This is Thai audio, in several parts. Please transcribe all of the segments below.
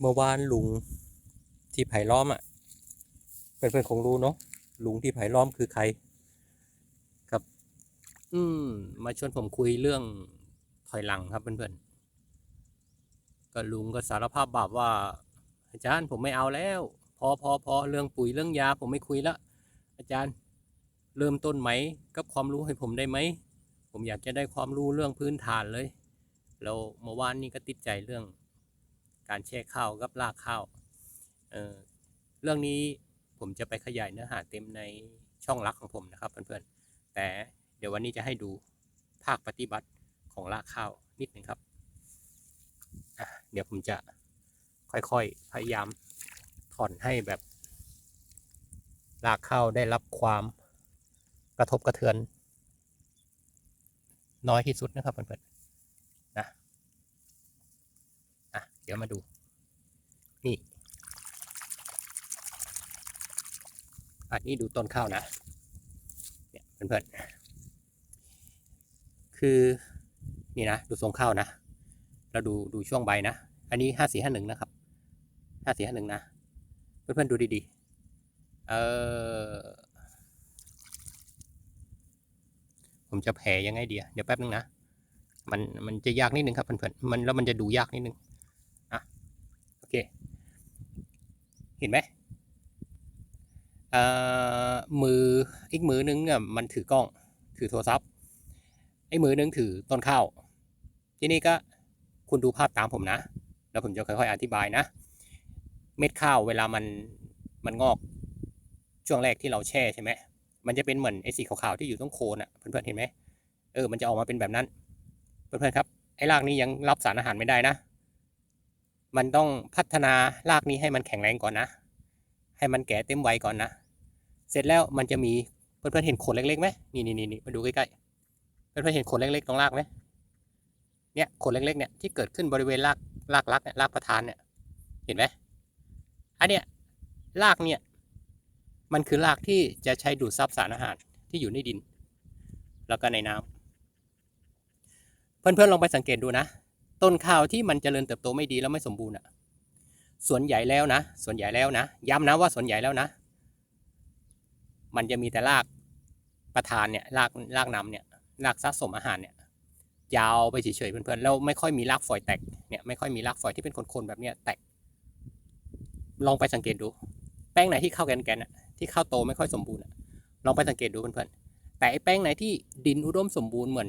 เมื่อวานลุงที่ไผ่ล้อมอะเพื่อนๆคงรู้เนาะลุงที่ไผ่ล้อมคือใคร ครับ อืม มาชวนผมคุยเรื่องถอยหลังครับเพื่อนๆก็ลุงก็สารภาพบาปว่า อาจารย์ผมไม่เอาแล้ว พอพอพอเรื่องปุ๋ยเรื่องยาผมไม่คุยละอาจารย์เริ่มต้นไหมกับความรู้ให้ผมได้ไหมผมอยากจะได้ความรู้เรื่องพื้นฐานเลย แล้วเมื่อวานนี้ก็ติดใจเรื่อง การแช่ข้าวกับรากข้าวเเรื่องนี้ผมจะไปขยายเนื้อหาเต็มในช่องรักของผมนะครับเพื่อนๆ แต่เดี๋ยววันนี้จะให้ดูภาคปฏิบัติของรากข้าวนิดหนึ่งครับ เดี๋ยวผมจะค่อยๆ พยายามถอนให้แบบรากข้าวได้รับความกระทบกระเทือน น้อยที่สุดนะครับเพื่อนๆ นะอะ เดี๋ยวมาดู นี่อันนี้ดูต้นข้าวนะ เนี่ยเพื่อนๆ คือนี่นะดูทรงข้าวนะ เราดูดูช่วงใบนะ อันนี้ห้าสี่ห้าหนึ่งนะครับห้าสี่ห้าหนึ่งนะ เพื่อนๆดูดีๆ เออผมจะแผ่ยังไงเดียเดี๋ยวแป๊บนึงนะ มันมันจะยากนิดนึงครับเพื่อนๆ มันแล้วมันจะดูยากนิดนึง เคเห็นไหมอ่อมืออีกมือนึงเนี่ยมันถือกล้องถือโทรศัพท์ไอ้มือนึงถือต้นข้าวทีนี้ก็คุณดูภาพตามผมนะ แล้วผมจะค่อยๆอธิบายนะ เม็ดข้าวเวลามันมันงอกช่วงแรกที่เราแช่ใช่ไหมมันจะเป็นเหมือนไอ้สีขาวๆที่อยู่ตรงโคนอะเพื่อนๆเห็นไหมเออมันจะออกมาเป็นแบบนั้น เพื่อนๆครับไอ้รากนี้ยังรับสารอาหารไม่ได้นะ มันต้องพัฒนารากนี้ให้มันแข็งแรงก่อนนะ ให้มันแก่เต็มวัยก่อนนะ เสร็จแล้วมันจะมีเพื่อนๆเห็นขนเล็กๆไหมนี่นี่นี่มาดูใกล้ๆเพื่อนๆเห็นขนเล็กๆตรงรากไหมเนี่ยขนเล็กๆเนี่ยที่เกิดขึ้นบริเวณรากรากรักเนี่ยรากประธานเนี่ยเห็นไหมอันเนี้ยรากเนี่ยมันคือรากที่จะใช้ดูดซับสารอาหารที่อยู่ในดิน แล้วก็ในน้ำเพื่อนๆลองไปสังเกตดูนะ ต้นข้าวที่มันเจริญเติบโตไม่ดีแล้วไม่สมบูรณ์อะส่วนใหญ่แล้วนะ ส่วนใหญ่แล้วนะ ย้ำนะว่าส่วนใหญ่แล้วนะ มันจะมีแต่รากประธานเนี่ยรากรากนำเนี่ยรากสะสมอาหารเนี่ยยาวไปเฉยๆเพื่อนๆแล้วไม่ค่อยมีรากฝอยแตกเนี่ยไม่ค่อยมีรากฝอยที่เป็นคนๆแบบเนี้ยแตกลองไปสังเกตดู แป้งไหนที่เข้าแกนๆอะที่ข้าวโตไม่ค่อยสมบูรณ์อะลองไปสังเกตดูเพื่อนๆแต่ไอ้แป้งไหนที่ดินอุดมสมบูรณ์เหมือน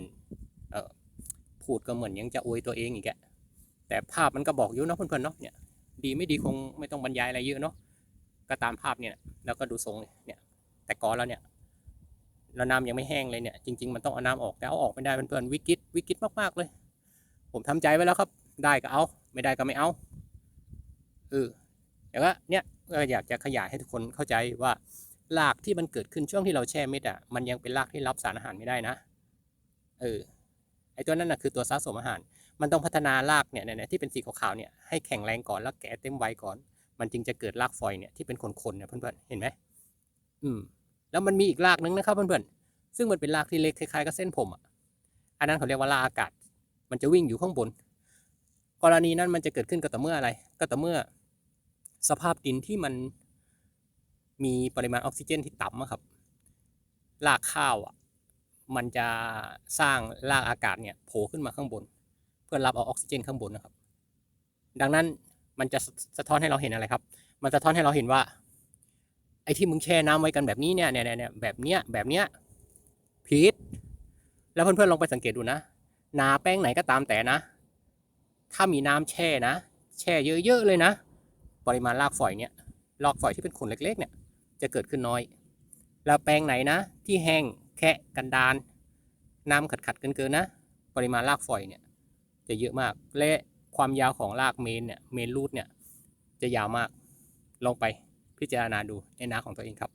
พูดก็เหมือนยังจะอวยตัวเองอีกอะแต่ภาพมันก็บอกอยู่เนาะเพื่อนๆเนาะเนี่ยดีไม่ดีคงไม่ต้องบรรยายอะไรเยอะเนาะก็ตามภาพเนี่ยแล้วก็ดูทรงเนี่ยแต่ก่อนแล้วเนี่ยแล้วน้ำยังไม่แห้งเลยเนี่ยจริง ๆมันต้องเอาน้ำออกแต่เอาออกไม่ได้เพื่อนๆวิกฤตวิกฤตมากๆเลย ผมทำใจไว้แล้วครับ ได้ก็เอา ไม่ได้ก็ไม่เอาเออแต่ว่าเนี่ยก็อยากจะขยายให้ทุกคนเข้าใจว่ารากที่มันเกิดขึ้นช่วงที่เราแช่เม็ดอะมันยังเป็นรากที่รับสารอาหารไม่ได้นะ เออ ไอ้ตัวนั้นน่ะคือตัวสะสมอาหาร มันต้องพัฒนารากเนี่ยเนี่ยที่เป็นสีขาวๆเนี่ยให้แข็งแรงก่อนแล้วแก่เต็มไวก่อน มันจึงจะเกิดรากฝอยเนี่ยที่เป็นคนๆเนี่ยเพื่อนๆเห็นไหมอืมแล้วมันมีอีกรากนึงนะครับเพื่อนๆซึ่งมันเป็นรากที่เล็กคล้ายๆกับเส้นผมอะอันนั้นเขาเรียกว่ารากอากาศ มันจะวิ่งอยู่ข้างบน กรณีนั้นมันจะเกิดขึ้นก็ต่อเมื่ออะไร ก็ต่อเมื่อ สภาพดินที่มันมีปริมาณออกซิเจนที่ต่ำครับรากข้าวอะ มันจะสร้างรากอากาศเนี่ยโผล่ขึ้นมาข้างบน เพื่อรับเอาออกซิเจนข้างบนนะครับ ดังนั้นมันจะสะท้อนให้เราเห็นอะไรครับ มันสะท้อนให้เราเห็นว่า ไอ้ที่มึงแช่น้ำไว้กันแบบนี้เนี่ยเนี่ยเนี่ยแบบเนี้ยแบบเนี้ยผิดแล้วเพื่อนๆลองไปสังเกตดูนะ นาแป้งไหนก็ตามแต่นะ ถ้ามีน้ำแช่นะ แช่เยอะๆเลยนะ ปริมาณรากฝอยเนี่ยรากฝอยที่เป็นขนเล็กๆเนี่ยจะเกิดขึ้นน้อย แล้วแปลงไหนนะ ที่แห้ง แค่กันดานน้ำขัดขัดเกินๆนะ ปริมาณรากฝอยเนี่ยจะเยอะมาก และความยาวของรากเมนเนี่ยเมนรูทเนี่ยจะยาวมากลองไปพิจารณาดูในนาของตัวเองครับ